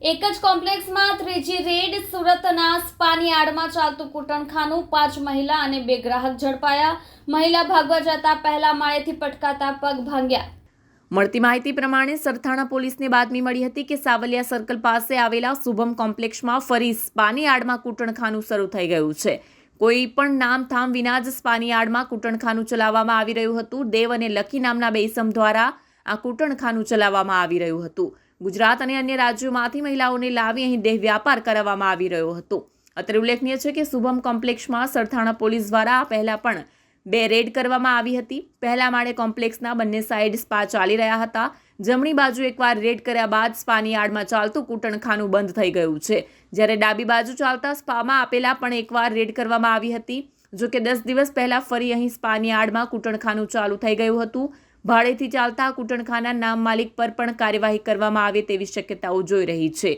એક જ કોમ્પ્લેક્સમાં ત્રીજી રેડ સુરતના સ્પાની આડમાં ચાલતું કૂટણખાનું પાંચ મહિલા અને બે ગ્રાહક ઝડપાયા. મહિલા ભાગવા જતા પહેલા માળેથી પટકાતા પગ ભાંગ્યા. મળતી માહિતી પ્રમાણે સરથાણા પોલીસને બાતમી મળી હતી કે સાવલિયા સર્કલ પાસે આવેલા શુભમ કોમ્પ્લેક્ષમાં ફરી સ્પાની આડમાં કૂટણખાનું શરૂ થઈ ગયું છે. કોઈ પણ નામ થામ વિના જ સ્પાની આડમાં કૂટણખાનું ચલાવવામાં આવી રહ્યું હતું. દેવ અને લકી નામના બે ઇસમ દ્વારા આ કૂટણખાનું ચલાવવામાં આવી રહ્યું હતું. ગુજરાત અને અન્ય રાજ્યોમાંથી મહિલાઓને લાવી અહીં દેહ વ્યાપાર કરાવવામાં આવી રહ્યો હતો. અત્રે ઉલ્લેખનીય છે કે શુભમ કોમ્પ્લેક્ષમાં સરથાણા પોલીસ દ્વારા પહેલાં પણ બે રેડ કરવામાં આવી હતી. પહેલા માળે કોમ્પ્લેક્સના બંને સાઈડ સ્પા ચાલી રહ્યા હતા. જમણી બાજુ એકવાર રેડ કર્યા બાદ સ્પાની આડમાં ચાલતું કૂટણખાનું બંધ થઈ ગયું છે. જ્યારે ડાબી બાજુ ચાલતા સ્પામાં આપેલા પણ એકવાર રેડ કરવામાં આવી હતી. જો કે દસ દિવસ પહેલાં ફરી અહીં સ્પાની આડમાં કૂટણખાનું ચાલુ થઈ ગયું હતું. ભાડેથી ચાલતા કૂટણખાના નામ માલિક પર પણ કાર્યવાહી કરવામાં આવે તેવી શક્યતાઓ જોઈ રહી છે.